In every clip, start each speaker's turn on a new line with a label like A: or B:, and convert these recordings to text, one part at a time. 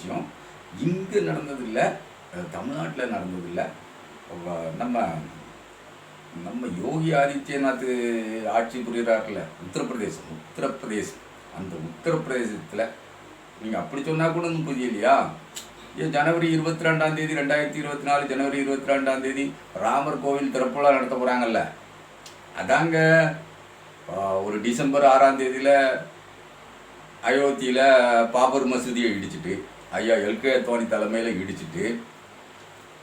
A: விஷயம். இங்கே நடந்ததில்லை தமிழ்நாட்டில் நடந்ததில்லை. நம்ம நம்ம யோகி ஆதித்யநாத் ஆட்சி புரிகிறார்ல உத்தரப்பிரதேசம் உத்தரப்பிரதேசம். அந்த உத்தரப்பிரதேசத்தில் நீங்கள் அப்படி சொன்னால் கூட ஒன்றும் புரியலையா? ஏன் ஜனவரி இருபத்தி ரெண்டாம் தேதி ரெண்டாயிரத்தி இருபத்தி நாலு ஜனவரி இருபத்தி ரெண்டாம் தேதி ராமர் கோவில் திறப்புலாம் நடத்த போகிறாங்கல்ல அதாங்க ஒரு டிசம்பர் ஆறாம் தேதியில் அயோத்தியில் பாபர் மசூதியை இடிச்சிட்டு ஐயா எல்கே தோனி தலைமையில் இடிச்சிட்டு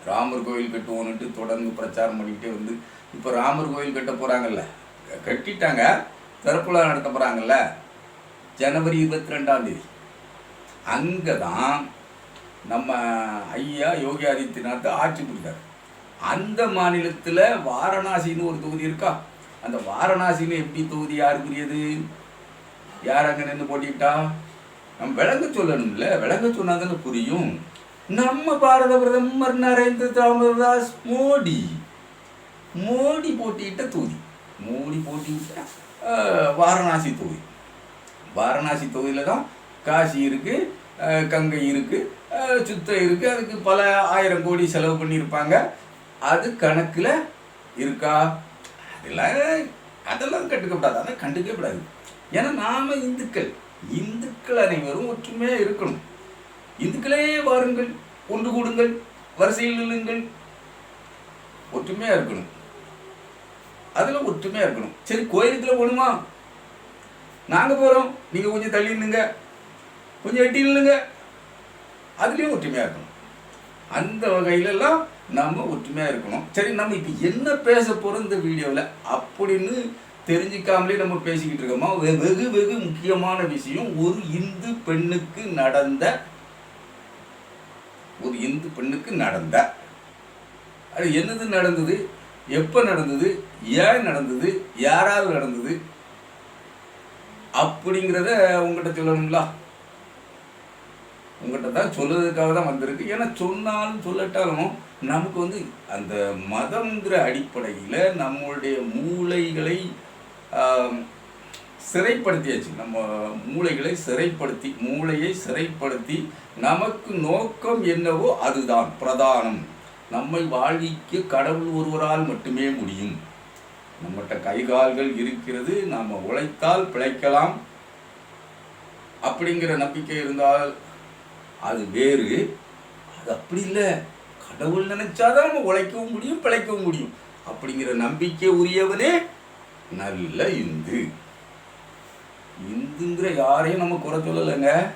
A: ராமர் கோயில் கட்டுவோன்ட்டு தொடர்ந்து பிரச்சாரம் பண்ணிக்கிட்டே வந்து இப்போ ராமர் கோயில் கட்ட போகிறாங்கல்ல கட்டிட்டாங்க திறப்புலா நடத்த போகிறாங்கல்ல ஜனவரி இருபத்தி ரெண்டாம் தேதி. அங்கே தான் நம்ம ஐயா யோகி ஆதித்யநாத் ஆட்சி புரிந்தார். அந்த மாநிலத்தில் வாரணாசின்னு ஒரு தொகுதி இருக்கா? அந்த வாரணாசின்னு எப்படி தொகுதி யாருக்குரியது? யார் அங்கே நின்று போட்டிக்கிட்டா? நம்ம விளங்க சொல்லணும்ல விளங்க சொன்னாதானே புரியும். நம்ம பாரத பிரதமர் நரேந்திர தாமோதாஸ் மோடி. மோடி போட்டியிட்ட தொகுதி. மோடி போட்டியிட்ட வாரணாசி தொகுதி. வாரணாசி தொகுதியில் தான் காசி இருக்குது கங்கை இருக்குது சுத்தம் இருக்குது அதுக்கு பல ஆயிரம் கோடி செலவு பண்ணியிருப்பாங்க. அது கணக்கில் இருக்கா? அதெல்லாம் அதெல்லாம் கண்டுக்கப்படாது. அதை கண்டுக்கப்படாது ஏன்னா நாம் இந்துக்கள். இந்துக்கள் அனைவரும் ஒற்றுமையாக இருக்கணும். இந்துக்களே வாருங்கள் ஒன்று கூடுங்கள் வரிசையில் நில்லுங்கள். ஒற்றுமையாக இருக்கணும். அதில் ஒற்றுமையாக இருக்கணும். சரி கோயிலுக்குள்ள போகணுமா? நாங்கள் போகிறோம் நீங்கள் கொஞ்சம் தள்ளி நில்லுங்க. கொஞ்சம் எட்டி நில்லுங்க. அதுலேயும் ஒற்றுமையாக இருக்கணும். அந்த வகையிலெல்லாம் நம்ம ஒற்றுமையாக இருக்கணும். சரி நம்ம இப்போ என்ன பேச போகிறோம் இந்த வீடியோவில் அப்படின்னு தெரிஞ்சுக்காமலே நம்ம பேசிக்கிட்டு இருக்கோமா? வெகு வெகு முக்கியமான விஷயம் ஒரு இந்து பெண்ணுக்கு நடந்த ஒரு இந்து பெண்ணுக்கு நடந்த. அது என்னது நடந்தது? எப்போ நடந்தது? ஏன் நடந்தது? யாரால் நடந்தது? அப்படிங்கிறத உங்கள்கிட்ட சொல்லணுங்களா? உங்கள்கிட்ட தான் சொல்லுறதுக்காக தான் வந்திருக்கு. ஏன்னா சொன்னாலும் சொல்லட்டாலும் நமக்கு வந்து அந்த மதங்கிற அடிப்படையில் நம்மளுடைய மூளைகளை சிறைப்படுத்தியாச்சு. நம்ம மூளைகளை சிறைப்படுத்தி மூளையை சிறைப்படுத்தி நமக்கு நோக்கம் என்னவோ அதுதான் பிரதானம். நம்மை வாழ்விக்க கடவுள் ஒருவரால் மட்டுமே முடியும். நம்மகிட்ட கை கால்கள் இருக்கிறது நாம் உழைத்தால் பிழைக்கலாம். அப்படிங்கிற நம்பிக்கை இருந்தால் அது வேறு. அது அப்படி இல்லை. கடவுள் நினைச்சாதான் நம்ம உழைக்கவும் முடியும் பிழைக்கவும் முடியும். அப்படிங்கிற நம்பிக்கை உரியவனே நல்ல இந்து. இந்துங்கிற யாரையும் நம்ம குறை சொல்லலைங்க.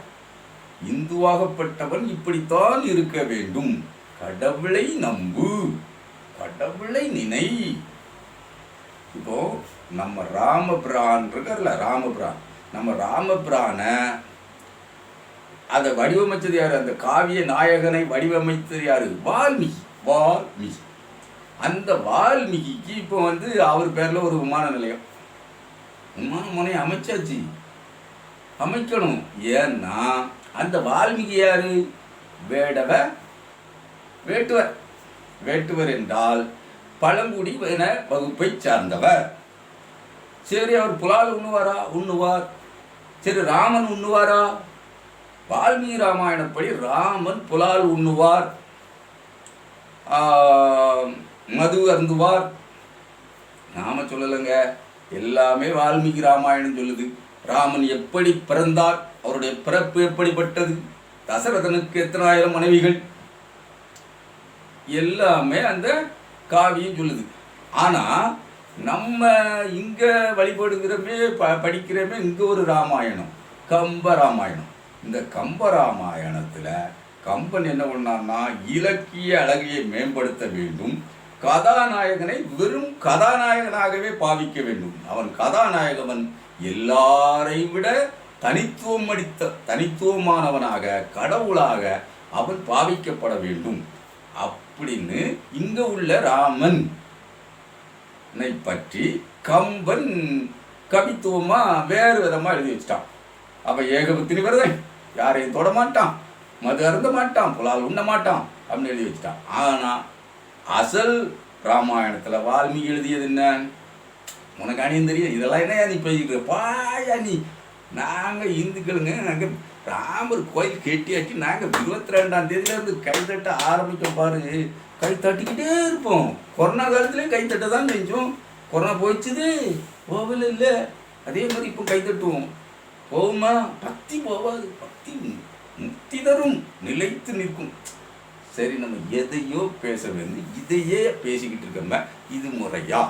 A: இந்துவாகப்பட்டவன் இப்படித்தான் இருக்க வேண்டும். கடவுளை நம்பு. கடவுளை நினை. இப்போ நம்ம ராமபிரான் இருக்கார்ல ராமபிரான். நம்ம ராமபிரான அதை வடிவமைச்சது யாரு? அந்த காவிய நாயகனை வடிவமைத்தது யாரு? வால்மீகி. வால்மீகி. அந்த வால்மீகிக்கு இப்போ வந்து அவர் பேரில் ஒரு விமான நிலையம். விமான முனையம் அமைச்சாச்சு. அமைக்கணும். ஏன்னா அந்த வால்மீகி யாரு? வேடவ வேட்டுவர். வேட்டுவர் என்றால் பழங்குடி என வகுப்பை சார்ந்தவர். சரி அவர் புலால் உண்ணுவாரா? உண்ணுவார். சரி ராமன் உண்ணுவாரா? வால்மீகி ராமாயணப்படி ராமன் புலால் உண்ணுவார். மது அருந்துவார். நாம சொல்லலைங்க எல்லாமே வால்மீகி ராமாயணம் சொல்லுது. ராமன் எப்படி பிறந்தார் அவருடைய பிறப்பு எப்படிப்பட்டது தசரதனுக்கு எத்தனாயிரம் மனைவிகள்? எல்லாமே அந்த காவியம் சொல்லுது. ஆனால் நம்ம இங்கே வழிபடுகிறோமே ப படிக்கிறோமே இங்கே ஒரு ராமாயணம் கம்ப ராமாயணம். இந்த கம்ப ராமாயணத்தில் கம்பன் என்ன பண்ணான்னா இலக்கிய அழகையை மேம்படுத்த வேண்டும். கதாநாயகனை வெறும் கதாநாயகனாகவே பாவிக்க வேண்டும். அவன் கதாநாயகவன் எல்லாரையும் விட தனித்துவம் அடித்த தனித்துவமானவனாக கடவுளாக அவன் பாவிக்கப்பட வேண்டும். அப்படின்னு இங்க உள்ள ராமன் பற்றி கம்பன் கவித்துவமா வேறு விதமா எழுதி வச்சிட்டான். அவன் ஏகபத்தினி விரதன் யாரையும் தொட மாட்டான். மது அருந்த மாட்டான். புலால் உண்ண மாட்டான். அப்படின்னு எழுதி வச்சிட்டான். ஆனா அசல் ராமாயணத்துல வால்மீகி எழுதியது என்ன? உனக்கு அணியும் தெரியும். இதெல்லாம் என்ன நீ பேசிக்கிட்டு பாயா நீ. நாங்கள் இந்துக்களுங்க நாங்கள் ராமர் கோயில் கெட்டியாச்சு நாங்கள் இருபத்தி ரெண்டாம் தேதியிலேருந்து கைத்தட்ட ஆரம்பிக்க பாரு. கை தட்டிக்கிட்டே இருப்போம். கொரோனா காலத்துலேயும் கைத்தட்ட தான் செஞ்சோம். கொரோனா போயிடுச்சுது. போகல இல்லை. அதே மாதிரி இப்போ கை தட்டுவோம். போகுமா? பக்தி போவாது. பக்தி முக்தி தரும். நிலைத்து நிற்கும். சரி நம்ம எதையோ பேச வந்து இதையே பேசிக்கிட்டு இருக்கோமே இது முறையா?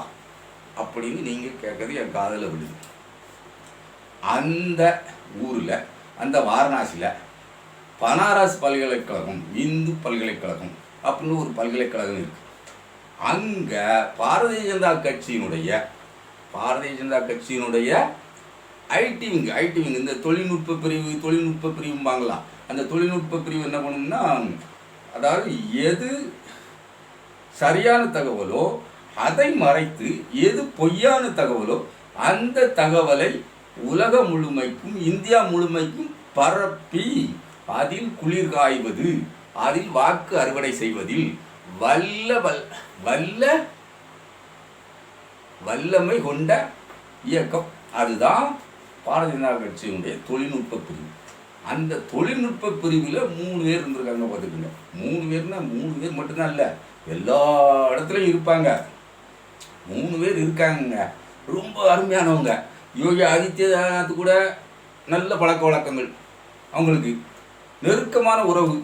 A: அப்படின்னு நீங்கள் கேட்கறது என் காதில் விடுது அந்த ஊரில் அந்த வாரணாசியில் பனாரஸ் பல்கலைக்கழகம் இந்து பல்கலைக்கழகம் அப்படின்னு ஒரு பல்கலைக்கழகம் இருக்கு. அங்கே பாரதிய ஜனதா கட்சியினுடைய பாரதிய ஜனதா கட்சியினுடைய ஐடி விங் ஐடி விங் இந்த தொழில்நுட்ப பிரிவு தொழில்நுட்ப பிரிவும்பாங்களா? அந்த தொழில்நுட்ப பிரிவு என்ன பண்ணணும்னா அதாவது எது சரியான தகவலோ அதை மறைத்து எது பொய்யான தகவலோ அந்த தகவலை உலகம் முழுமைக்கும் இந்தியா முழுமைக்கும் பரப்பி அதில் குளிர் காய்வது அதில் வாக்கு அறுவடை செய்வதில் வல்ல வல் வல்ல வல்லமை கொண்ட இயக்கம். அதுதான் பாரதிய ஜனதா கட்சியினுடைய தொழில்நுட்ப பிரிவு. அந்த தொழில்நுட்ப பிரிவில் மூணு பேர் இருந்திருக்காங்க பார்த்துக்கோங்க. மூணு பேர்னா மூணு பேர் மட்டும்தான் இல்லை. எல்லா இடத்துலையும் இருப்பாங்க. மூணு பேர் இருக்காங்க ரொம்ப அருமையானவங்க. யோகி ஆதித்யநாத் கூட நல்ல பழக்க வழக்கங்கள். அவங்களுக்கு நெருக்கமான உறவு.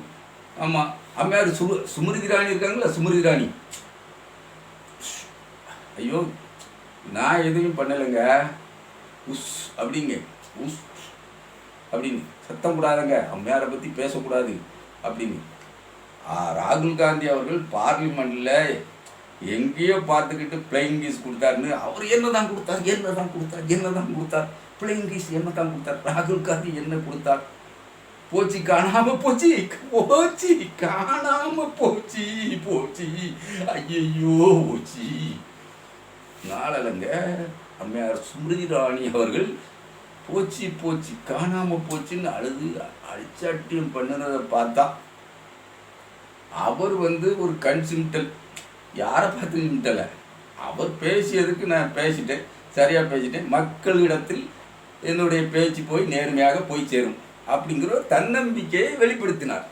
A: ஆமாம் அம்மையார் சுமு சுமிருதி ராணி இருக்காங்களா சுமிருதி ராணி. ஐயோ நான் எதுவும் பண்ணலைங்க. உஸ் அப்படிங்க. உஸ் அப்படின்னு. சத்தம் கூடாதுங்க. அம்மையாரை பற்றி பேசக்கூடாது. அப்படின்னு. ராகுல் காந்தி அவர்கள் பார்லிமெண்ட்டில் எங்கேயோ பார்த்துக்கிட்டு பிளேயிங் கீஸ் கொடுத்தாருன்னு அவர் என்ன தான் கொடுத்தார்? என்ன தான் கொடுத்தார்? என்ன தான் கொடுத்தார்? பிளேயிங் கீஸ் என்ன தான் கொடுத்தார்? ராகுல் காந்தி என்ன கொடுத்தார்? போச்சு காணாம போச்சு போச்சு காணாம போச்சு போச்சு. ஐயையோ போச்சு. நாளலங்க. அம்மையார் ஸ்மிருதி ராணி அவர்கள் போச்சு போச்சு. காணாம போச்சுன்னு அழுது அழிச்சாட்டியம் பண்ணுறதை பார்த்தா அவர் வந்து ஒரு கன்சிம்டல் யாரை பார்த்து சிமிட்டலை? அவர் பேசியதுக்கு நான் பேசிட்டேன் சரியாக பேசிட்டேன். மக்களிடத்தில் என்னுடைய பேச்சு போய் நேர்மையாக போய் சேரும் அப்படிங்கிற ஒரு தன்னம்பிக்கையை வெளிப்படுத்தினார்.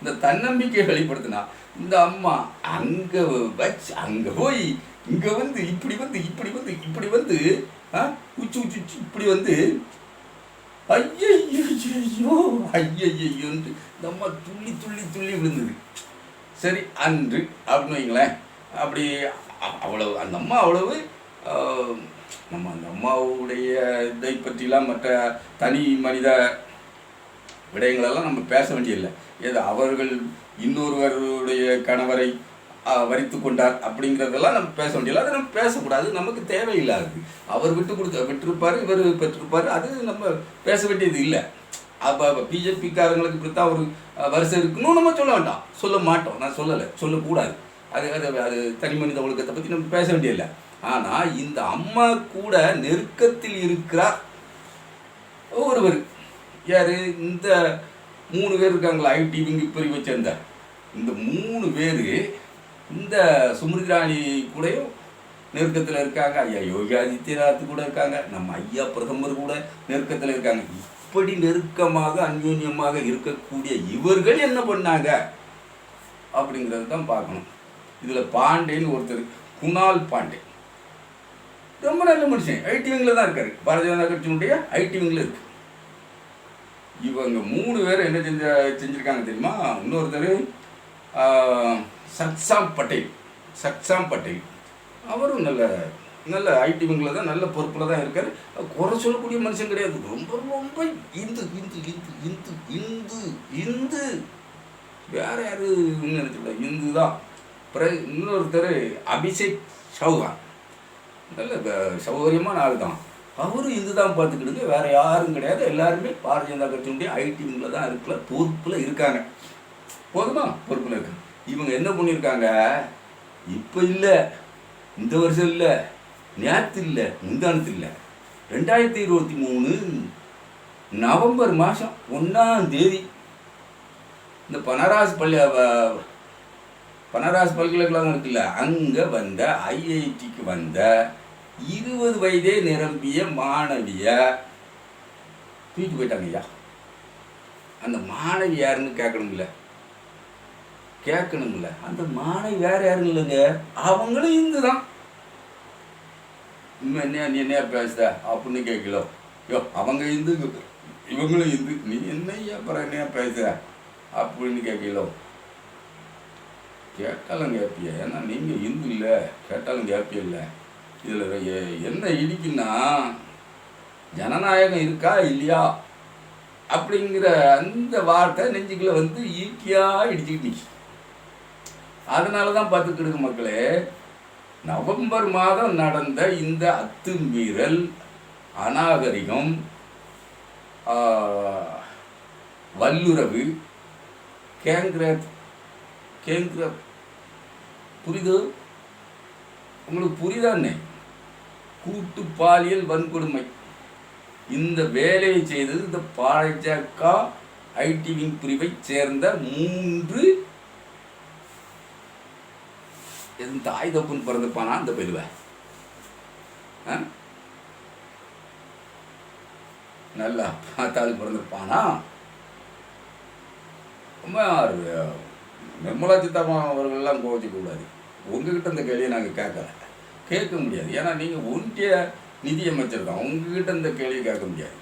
A: இந்த தன்னம்பிக்கையை வெளிப்படுத்தினார். இந்த அம்மா அங்கே வச்சு அங்கே போய் இங்கே வந்து இப்படி வந்து இப்படி வந்து இப்படி வந்து உச்சி உச்சி உச்சி. இப்படி வந்து ஐயையோ ஐயையோன்ட்டு இந்த அம்மா துள்ளி துள்ளி துள்ளி விழுந்தது. சரி அன்று அப்படின்னு வைங்களேன். அப்படி அவ்வளவு அந்த அம்மா அவ்வளவு நம்ம அந்த அம்மாவுடைய இதை பற்றிலாம் மற்ற தனி மனித விடயங்களெல்லாம் நம்ம பேச வேண்டியதில்லை. ஏதோ அவர்கள் இன்னொருவருடைய கணவரை வரித்து கொண்டார் அப்படிங்கிறதெல்லாம் நம்ம பேச வேண்டியது அதை நம்ம பேசக்கூடாது. நமக்கு தேவையில்லாது அவர் விட்டு கொடுத்த விட்டிருப்பார் இவர் பெற்றிருப்பார். அது நம்ம பேச வேண்டியது இல்லை. அப்போ பிஜேபிக்காரங்களுக்கு இப்படி தான் ஒரு வரிசை இருக்குன்னு நம்ம சொல்ல வேண்டாம். சொல்ல மாட்டோம். நான் சொல்லலை. சொல்லக்கூடாது. அது அது அது தனி மனித ஒழுக்கத்தை பற்றி நம்ம பேச வேண்டியதில்லை. ஆனால் இந்த அம்மா கூட நெருக்கத்தில் இருக்கிறார் ஒருவர். யார்? இந்த மூணு பேர் இருக்காங்களா ஐடி விங்கு பிரிவை சேர்ந்த. இந்த மூணு பேர் இந்த சுமிருதி ராணி கூடயும் நெருக்கத்தில் இருக்காங்க. ஐயா யோகி ஆதித்யநாத் கூட இருக்காங்க. நம்ம ஐயா பிரதமர் கூட நெருக்கத்தில் இருக்காங்க. இப்படி நெருக்கமாக அந்யோன்யமாக இருக்கக்கூடிய இவர்கள் என்ன பண்ணாங்க? அப்படிங்கிறது தான் பார்க்கணும். இதில் பாண்டேன்னு ஒருத்தர் குணால் பாண்டே. ரொம்ப நல்ல மனுஷன். ஐடி விங்கில் தான் இருக்காரு. பாரதிய ஜனதா கட்சியினுடைய ஐடி விங்கில் இருக்கு. இவங்க மூணு பேர் என்ன செஞ்ச செஞ்சுருக்காங்க தெரியுமா? இன்னொருத்தர் சக்சாம் பட்டேல் சக்சாம் பட்டேல் அவரும் நல்ல நல்ல ஐடி தான் நல்ல பொறுப்பில் தான் இருக்கார். குறை சொல்லக்கூடிய மனுஷன் கிடையாது. ரொம்ப ரொம்ப இந்து இந்து இந்து இந்து இந்து இந்து. வேற யாரு நினைச்சுக்கூட இந்து தான். பிறகு இன்னொருத்தர் அபிஷேக் சௌகான் நல்ல சௌகரியமான ஆள் தான். அவரும் இந்து தான் பார்த்துக்கிடுங்க. வேற யாரும் கிடையாது. எல்லாருமே பாரதிய ஜனதா கட்சியினுடைய ஐடிவிங்கில் தான் இருக்கல பொறுப்பில் இருக்காங்க. போதுமா? பொறுப்பில் இருக்காங்க இவங்க என்ன பண்ணியிருக்காங்க இப்போ இல்லை. இந்த வருஷம் இல்லை. நேற்று இல்லை. முந்தானத்து இல்லை. ரெண்டாயிரத்தி இருபத்தி மூணு நவம்பர் மாதம் ஒன்றாம் தேதி. இந்த பனராஸ் பள்ளி பனராஸ் பல்கலைக்கழகம் இருக்குல்ல அங்கே வந்த ஐஐடிக்கு வந்த இருபது வயதே நிரம்பிய மாணவிய தூக்கிட்டு போயிட்டாங்க ஐயா. அந்த மாணவி யாருன்னு கேட்கணும்ல. கேட்கணுங்கள அந்த மாணவி வேற யாரும் இல்லைங்க? அவங்களும் இந்து தான் என்ன நீ என்ன பேசுத அப்படின்னு கேட்கல. யோ அவங்க இந்து இவங்களும் இந்து. நீ என்ன அப்புறம் என்ன பேசுற? அப்படின்னு கேட்கல. கேட்டாலும் கேட்பிய ஏன்னா நீங்கள் இந்து இல்லை. கேட்டாலும் கேட்பிய இல்லை? இதில் என்ன இடிக்குன்னா ஜனநாயகம் இருக்கா இல்லையா? அப்படிங்கிற அந்த வார்த்தை நெஞ்சுக்குள்ள வந்து ஈக்கியாக இடிச்சுக்கிட்டு அதனால தான் பார்த்துக்கிடுங்க மக்களே நவம்பர் மாதம் நடந்த இந்த அத்துமீறல் அநாகரிகம் வல்லுறவு கேங்கிரத் கேங்கிர புரியுது? உங்களுக்கு புரியுதானே? கூட்டு பாலியல் வன்கொடுமை. இந்த வேலையை செய்தது இந்த பாஜக ஐடி விங் பிரிவை சேர்ந்த மூன்று எதுவும் தாய் தப்புன்னு பிறந்துப்பானா? அந்த பெருவை நல்லா பார்த்தாலும் பிறந்திருப்பானா? ரொம்ப நிர்மலா சீதாராமன் அவர்கள்லாம் கோவிச்சிக்கூடாது உங்ககிட்ட இந்த கேள்வியை நாங்கள் கேட்கல. கேட்க முடியாது. ஏன்னா நீங்கள் ஒன்றிய நிதியமைச்சர் தான். உங்ககிட்ட இந்த கேள்வியை கேட்க முடியாது.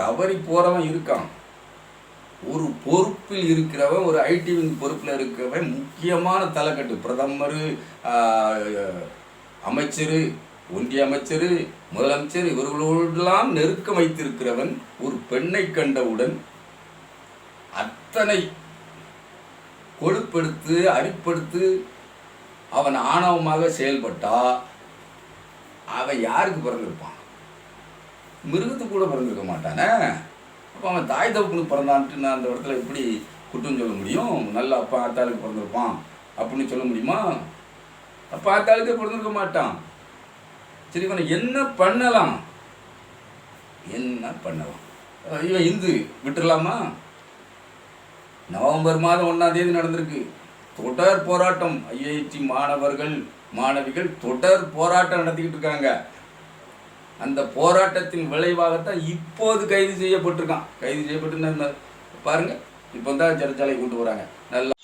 A: தவறி போகிறவன் இருக்கான். ஒரு பொறுப்பில் இருக்கிறவன் ஒரு ஐடி விங் பொறுப்பில் இருக்கிறவன் முக்கியமான தலைக்கட்டு. பிரதமர் அமைச்சர் ஒன்றிய அமைச்சர் முதலமைச்சர் இவர்களோடெல்லாம் நெருக்கம் வைத்திருக்கிறவன் ஒரு பெண்ணை கண்டவுடன் அத்தனை கொழுப்படுத்து அரிப்படுத்து அவன் ஆணவமாக செயல்பட்டா அவன் யாருக்கு பிறந்திருப்பான்? மிருகத்துக்கு கூட பிறந்திருக்க மாட்டானே. அப்போ அவன் தாய் தகப்பனுக்கு பிறந்தான்ட்டு நான் அந்த இடத்துல எப்படி குற்றம் சொல்ல முடியும்? நல்ல அப்பா ஆத்தாளுக்கு பிறந்திருப்பான் அப்படின்னு சொல்ல முடியுமா? அப்பா ஆத்தாளுக்கே பிறந்திருக்க மாட்டான். சரி இவனை என்ன பண்ணலாம்? என்ன பண்ணலாம்? ஐயோ இவன் இந்து விட்டுறலாமா? நவம்பர் மாதம் ஒன்றாம் தேதி நடந்திருக்கு. தொடர் போராட்டம் ஐஐடி மாணவர்கள் மாணவிகள் தொடர் போராட்டம் நடத்திக்கிட்டு இருக்காங்க. அந்த போராட்டத்தின் விளைவாகத்தான் இப்போது கைது செய்யப்பட்டிருக்கான். கைது செய்யப்பட்டு பாருங்க இப்போ தான் சிறைச்சாலை கூட்டு வராங்க. நல்லா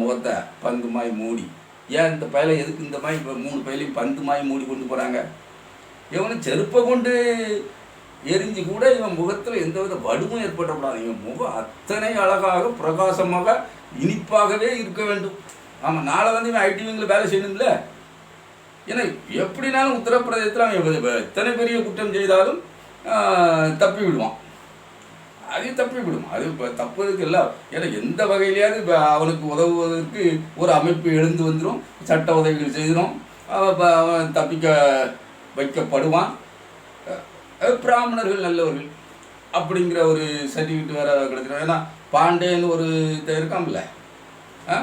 A: முகத்தை பந்து மாய் மூடி. ஏன் இந்த பயில எதுக்கு இந்த மாதிரி மூணு பயிலையும் பந்து மாய் மூடி கொண்டு போறாங்க? இவனை செருப்பை கொண்டு எரிஞ்சு கூட இவன் முகத்தில் எந்தவித வடுமும் ஏற்படக்கூடாது. இவன் முகம் அத்தனை அழகாக பிரகாசமாக இனிப்பாகவே இருக்க வேண்டும். ஆமாம் நாளை வந்து இவன் ஐடி விங்கில் வேலை செய்யணும்ல? ஏன்னா எப்படினாலும் உத்தரப்பிரதேசத்தில் அவன் எத்தனை பெரிய குற்றம் செய்தாலும் தப்பி விடுவான். அது தப்பி விடும் அது இப்போ தப்புறதுக்கு இல்லை. ஏன்னா எந்த வகையிலையாவது இப்போ அவனுக்கு உதவுவதற்கு ஒரு அமைப்பு எழுந்து வந்துடும் சட்ட உதவிகள் செய்திடும் அவன் ப- அவன் தப்பிக்க வைக்கப்படுவான். பிராமணர்கள் நல்லவர்கள் அப்படிங்கிற ஒரு சர்டிஃபிகேட் வேற கிடைச்சிருக்காங்க ஏன்னா பாண்டேன்னு ஒரு இதை இருக்காமல ஆ?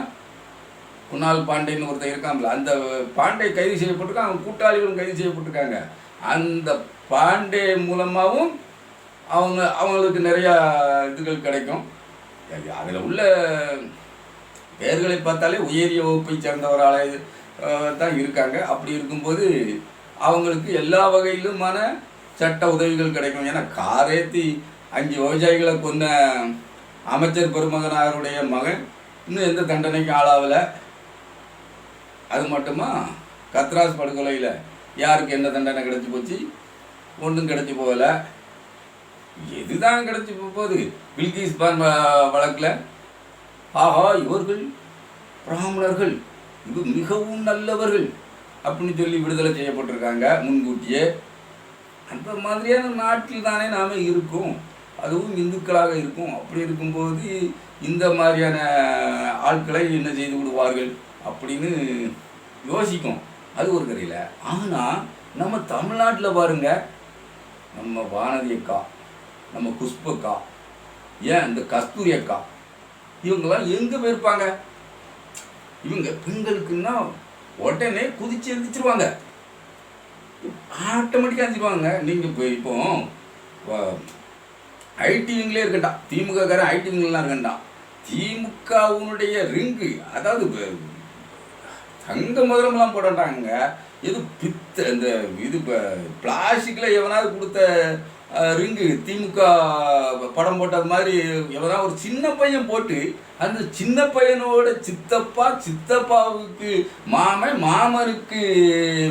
A: குணால் பாண்டேன்னு ஒருத்தர் இருக்கான்ல. அந்த பாண்டே கைது செய்யப்பட்டிருக்கான் அவன் கூட்டாளிகளும் கைது செய்யப்பட்டிருக்காங்க. அந்த பாண்டே மூலமாகவும் அவங்க அவங்களுக்கு நிறையா இதுகள் கிடைக்கும். அதில் உள்ள பேர்களை பார்த்தாலே உயரிய வகுப்பை சேர்ந்தவரால தான் இருக்காங்க. அப்படி இருக்கும்போது அவங்களுக்கு எல்லா வகையிலுமான சட்ட உதவிகள் கிடைக்கும். ஏன்னா காரேத்தி அஞ்சு விவசாயிகளை கொன்ன அமைச்சர் பெருமகனாருடைய மகன் இன்னும் எந்த தண்டனைக்கும் ஆளாகலை. அது மட்டுமா? கத்ராஸ் படுகொலையில் யாருக்கு என்ன தண்டனை கிடச்சி போச்சு? ஒன்றும் கிடைச்சி போகலை. எதுதான் கிடச்சி போகுது? பில்கிஸ் பான் வ- ஆஹா இவர்கள் பிராமணர்கள். இது மிகவும் நல்லவர்கள் அப்படின்னு சொல்லி விடுதலை செய்யப்பட்டிருக்காங்க முன்கூட்டியே. அந்த மாதிரியான நாட்டில் தானே நாம் இருக்கோம். அதுவும் இந்துக்களாக இருக்கும். அப்படி இருக்கும்போது இந்த மாதிரியான ஆட்களை என்ன செய்து விடுவார்கள் அப்படின்னு யோசிக்கும். அது ஒரு கரையில் ஆனால் நம்ம தமிழ்நாட்டில் பாருங்க நம்ம வானதி அக்கா நம்ம குஷ்பு அக்கா ஏன் இந்த கஸ்தூரி அக்கா இவங்கெல்லாம் எங்கே போயிருப்பாங்க? இவங்க பெண்களுக்குன்னா உடனே குதிச்சு எழுந்திரிச்சிருவாங்க ஆட்டோமேட்டிக்காக எழுந்திருவாங்க நீங்கள் இப்போ இப்போ ஐடி விங்லேயே இருக்கட்டா திமுக காரன் இருக்கட்டா திமுகவுனுடைய ரிங்கு அதாவது தங்க மதுரம்லாம் போடட்டாங்க இது பித்த இந்த இது பிளாஸ்டிக்கில் எவனாவது கொடுத்த ரிங்கு திமுக படம் போட்டது மாதிரி எவனா ஒரு சின்ன பையன் போட்டு அந்த சின்ன பையனோட சித்தப்பா சித்தப்பாவுக்கு மாமன் மாமனுக்கு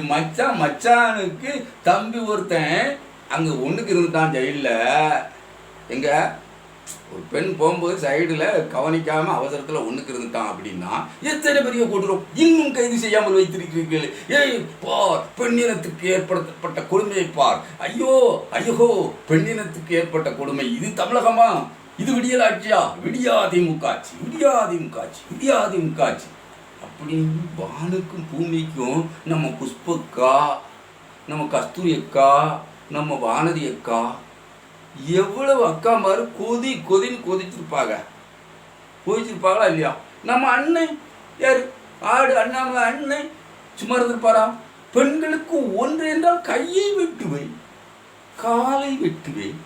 A: மச்சான் மச்சானுக்கு தம்பி ஒருத்தன் அங்கே ஒன்றுக்கு இருந்துட்டான் ஜெயிலில். எங்கே? ஒரு பெண் போகும்போது சைடில் கவனிக்காமல் அவசரத்தில் ஒன்றுக்கு இருந்துட்டான் அப்படின்னா எத்தனை பெரிய கொடூரம்? இன்னும் கைது செய்யாமல் வைத்திருக்கிறீர்கள். ஏய் பார் பெண்ணினத்துக்கு ஏற்படுத்தப்பட்ட கொடுமையை பார். ஐயோ ஐயோ பெண்ணினத்துக்கு ஏற்பட்ட கொடுமை. இது தமிழகமா? இது விடியல் ஆட்சியா விடியா திமுக ஆட்சி விடியா திமுக ஆட்சி விடியா திமுக ஆட்சி. அப்படின்னு வானுக்கும் பூமிக்கும் நம்ம புஷ்பக்கா நம்ம கஸ்தூரி அக்கா நம்ம வானதி அக்கா எவ்வளவு அக்கா மாதிரி கொதி கொதின்னு கொதிச்சிருப்பாங்க. கொதிச்சிருப்பாங்களா இல்லையா? நம்ம அண்ணன் யாரு? ஆடு அண்ணாமலை அண்ணன் சும்மா இருந்திருப்பாரா? பெண்களுக்கு ஒன்று என்றால் கையை வெட்டுவேன் காலை வெட்டுவேன்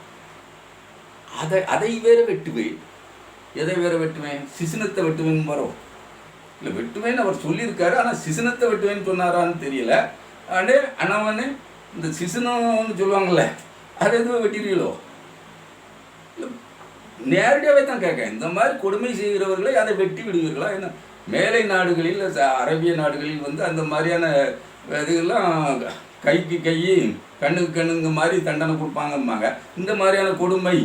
A: அதை அதை வேற வெட்டுவேன். எதை வேற வெட்டுவேன்? சிசினத்தை வெட்டுவேன் வரும் இல்லை வெட்டுவேன்னு அவர் சொல்லியிருக்காரு ஆனால் சிசனத்தை வெட்டுவேன்னு சொன்னாரான்னு தெரியல. அண்ணே அண்ணாமண்ணே இந்த சிசனம்னு சொல்லுவாங்கள்ல அது எதுவும் வெட்டிடுவீங்களோ? நேரடியாகவே தான் கேட்கேன் இந்த மாதிரி கொடுமை செய்கிறவர்களை அதை வெட்டி விடுவீர்களா? என்ன? மேலை நாடுகளில் அரபிய அரேபிய நாடுகளில் வந்து அந்த மாதிரியான இதுகள்லாம் கைக்கு கை கண்ணுக்கு கண்ணுங்க மாதிரி தண்டனை கொடுப்பாங்கம்பாங்க. இந்த மாதிரியான கொடுமை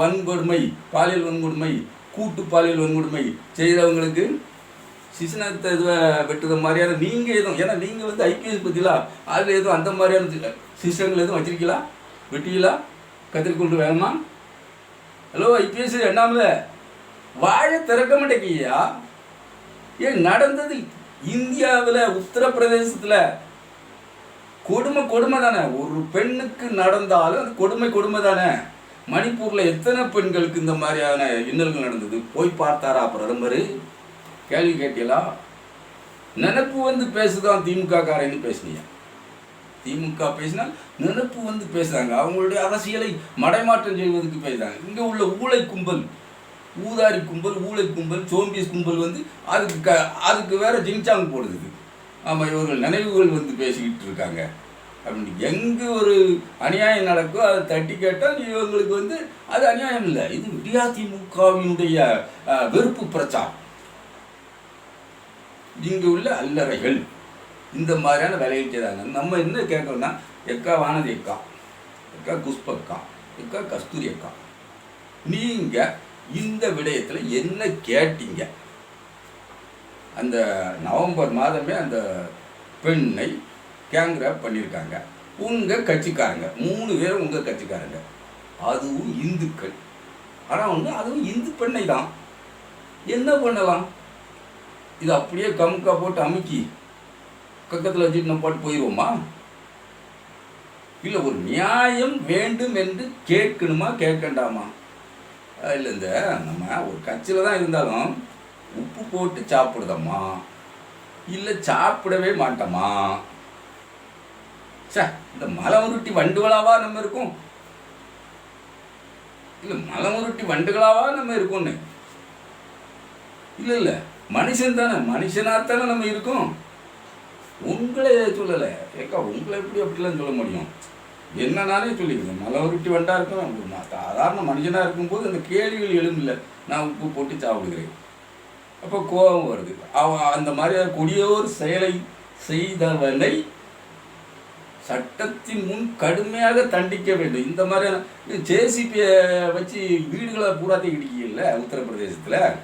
A: வன்கொடுமை பாலியல் வன்கொடுமை கூட்டு பாலியல் வன்கொடுமை செய்கிறவங்களுக்கு சிசனத்தை இதுவை வெட்டுற மாதிரியான நீங்கள் எதுவும் ஏன்னா நீங்கள் வந்து ஐபிஎஸ் பற்றிலாம் அதில் எதுவும் அந்த மாதிரியான சிஸ்டங்கள் எதுவும் வச்சிருக்கீங்களா? வெட்டிங்களா கத்திரிக்கொண்டு வேணுமா? ஹலோ ஐபிஎஸ் என்னாமல வாழை திறக்க மாட்டேங்கய்யா ஏன் நடந்தது இந்தியாவில் உத்தரப்பிரதேசத்தில் கொடுமை கொடுமை தானே? ஒரு பெண்ணுக்கு நடந்தாலும் அது கொடுமை கொடுமை தானே? மணிப்பூரில் எத்தனை பெண்களுக்கு இந்த மாதிரியான இன்னல்கள் நடந்தது? போய் பார்த்தாரா பிரதமர்? கேள்வி கேட்டீங்களா? நினப்பு வந்து பேசுதான் திமுக காரன்னு பேசுனீங்க திமுக பேசினால் நினப்பு வந்து பேசுகிறாங்க அவங்களுடைய அரசியலை மடைமாற்றம் செய்வதற்கு பேசுகிறாங்க இங்கே உள்ள ஊழை கும்பல் ஊதாரி கும்பல் ஊழை கும்பல் சோம்பியஸ் கும்பல் வந்து அதுக்கு க அதுக்கு வேற ஜிங்சாங் போடுது. ஆமாம் இவர்கள் நினைவுகள் வந்து பேசிக்கிட்டு இருக்காங்க. அப்படின்னு எங்கே ஒரு அநியாயம் நடக்கோ அதை தட்டி கேட்டால் இவங்களுக்கு வந்து அது அநியாயம் இல்லை. இது விடியா திமுகவினுடைய வெறுப்பு பிரச்சாரம். இங்கே உள்ள அல்லறைகள். இந்த மாதிரியான வேலைகள் செய்கிறாங்க நம்ம என்ன கேட்கணும்னா எக்கா வானதி அக்கா எக்கா குஷ்பக்கா எக்கா கஸ்தூரி அக்கா நீங்கள் இந்த விடயத்தில் என்ன கேட்டீங்க? அந்த நவம்பர் மாதமே அந்த பெண்ணை கேங்க்ராப் பண்ணியிருக்காங்க. உங்கள் கட்சிக்காரங்க மூணு பேரும் உங்கள் கட்சிக்காரங்க. அதுவும் இந்துக்கள். ஆனால் வந்து அதுவும் இந்து பெண்ணை தான் என்ன பண்ணலாம்? இது அப்படியே கமுக்கா போட்டு அமுக்கி பக்கத்தில் வச்சுட்டு நம்ம போட்டு போயிடுவோமா இல்லை ஒரு நியாயம் வேண்டும் என்று கேட்கணுமா கேட்கண்டாமா? இல்லை இந்த நம்ம ஒரு கட்சியில் தான் இருந்தாலும் உப்பு போட்டு சாப்பிடுதம்மா? இல்லை சாப்பிடவே மாட்டோமா சே இந்த மலை உருட்டி வண்டுகளாவா நம்ம இருக்கோம்? இல்லை மலை உருட்டி வண்டுகளாவா நம்ம இருக்கோன்னு இல்லை இல்லை மனுஷன் தானே மனுஷனாகத்தானே நம்ம இருக்கோம்? உங்களை சொல்லலை. ஏக்கா உங்களை எப்படி அப்படிலாம் சொல்ல முடியும்? என்னன்னாலே சொல்லிக்கிறேன் மலை உருட்டி வண்டா இருக்கும். சாதாரண மனுஷனாக இருக்கும்போது அந்த கேள்விகள் எழுமில்ல நான் உப்பு போட்டு சாப்பிடுகிறேன். அப்போ கோபம் வருது. அவன் அந்த மாதிரி கொடியோர் செயலை செய்தவனை சட்டத்தின் முன் கடுமையாக தண்டிக்க வேண்டும். இந்த மாதிரியான ஜேசிபியை வச்சு வீடுகளை பூராத்தையும் இடிக்கல உத்தரப்பிரதேசத்தில்.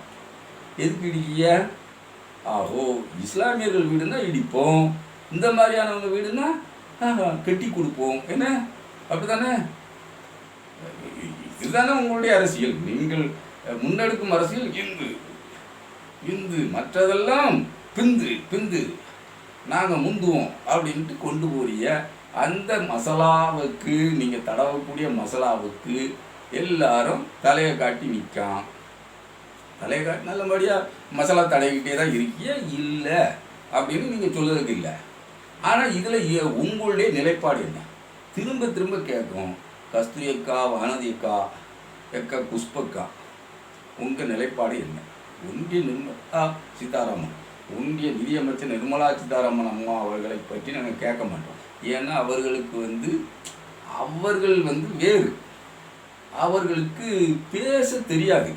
A: எதுக்கு இடிக்கிய? ஆஹோ இஸ்லாமியர்கள் வீடுனா இடிப்போம். இந்த மாதிரியானவங்க வீடுனா கட்டி கொடுப்போம். என்ன? அப்படிதானே இதுதானே உங்களுடைய அரசியல். நீங்கள் முன்னெடுக்கும் அரசியல் இந்து. இந்து மற்றதெல்லாம் பிந்து பிந்து. நாங்கள் முந்துவோம் அப்படின்ட்டு கொண்டு போறிய அந்த மசாலாவுக்கு நீங்கள் தடவக்கூடிய மசாலாவுக்கு எல்லாரும் தலையை காட்டி நிற்கான் தலையை காட்டி நல்லபடியாக மசாலா தடவிக்கிட்டே தான் இருக்கியே இல்லை அப்படின்னு நீங்கள் சொல்லுறதுக்கு இல்லை ஆனால் இதில் உங்களுடைய நிலைப்பாடு என்ன? திரும்ப திரும்ப கேட்கும் கஸ்தூரி அக்கா வானதி அக்கா எக்கா புஷ்பக்கா உங்கள் நிலைப்பாடு என்ன? ஒன்றிய நிர்மலா சீதாராமன் ஒன்றிய நிதியமைச்சர் நிர்மலா சீதாராமன் அம்மா அவர்களை பற்றி நாங்கள் கேட்க மாட்டோம். ஏன்னா அவர்களுக்கு வந்து அவர்கள் வந்து வேறு. அவர்களுக்கு பேச தெரியாது.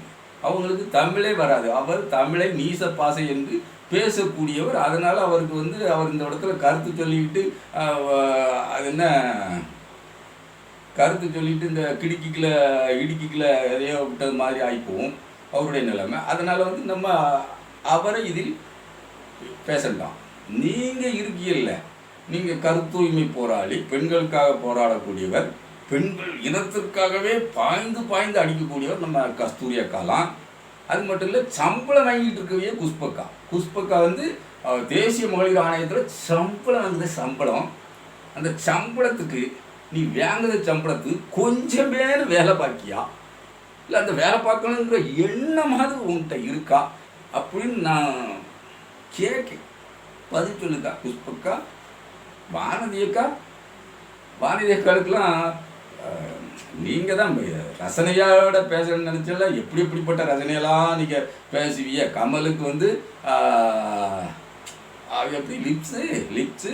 A: அவங்களுக்கு தமிழே வராது. அவர் தமிழை நீச பாசை என்று பேசக்கூடியவர். அதனால் அவருக்கு வந்து அவர் இந்த இடத்துல கருத்து சொல்லிக்கிட்டு அது என்ன? கருத்து சொல்லிட்டு இந்த கிடுக்கிக்கில் இடுக்கிக்கில் எதையோ விட்டது மாதிரி ஆகிப்போம் அவருடைய நிலைமை. அதனால் வந்து நம்ம அவரை இதில் பேசலாம். நீங்கள் இருக்கீல்ல நீங்கள் கருத்தூய்மை போராளி பெண்களுக்காக போராடக்கூடியவர் பெண்கள் இனத்திற்காகவே பாய்ந்து பாய்ந்து அடிக்கக்கூடியவர் நம்ம கஸ்தூரி அக்காலாம் அது மட்டும் இல்லை சம்பளம் வாங்கிட்டு இருக்கவே குஷ்பக்கா. குஷ்பக்கா வந்து தேசிய மகளிர் ஆணையத்தில் சம்பளம் வாங்குற சம்பளம். அந்த சம்பளத்துக்கு நீ வாங்குற சம்பளத்துக்கு கொஞ்சமே வேலை பார்க்கியா இல்லை அந்த வேலை பார்க்கணுங்கிற எண்ணமாவது உன்கிட்ட இருக்கா? அப்படின்னு நான் கேட்க பதில் சொல்லுக்கா புஷ்பக்கா வானதி நீங்கள் தான் ரசனையோட பேசணும்னு நினச்சல எப்படி எப்படிப்பட்ட ரசனையெல்லாம் நீங்கள் பேசுவீங்க? கமலுக்கு வந்து எப்படி லிப்ஸு லிப்ஸு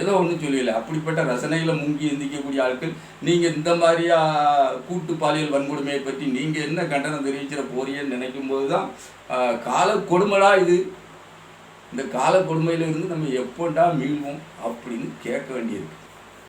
A: ஏதோ ஒன்றும் சொல்லல அப்படிப்பட்ட ரசனையில் முங்கி எந்திக்கக்கூடிய ஆட்கள் நீங்கள் இந்த மாதிரியா கூட்டு பாலியல் வன்கொடுமையை பற்றி நீங்கள் என்ன கண்டனம் தெரிவிச்சிட போறீங்கன்னு நினைக்கும் போது தான் கால கொடுமைடா இது. இந்த கால கொடுமையிலிருந்து நம்ம எப்போண்டா மீள்வோம் அப்படின்னு கேட்க வேண்டியிருக்கு.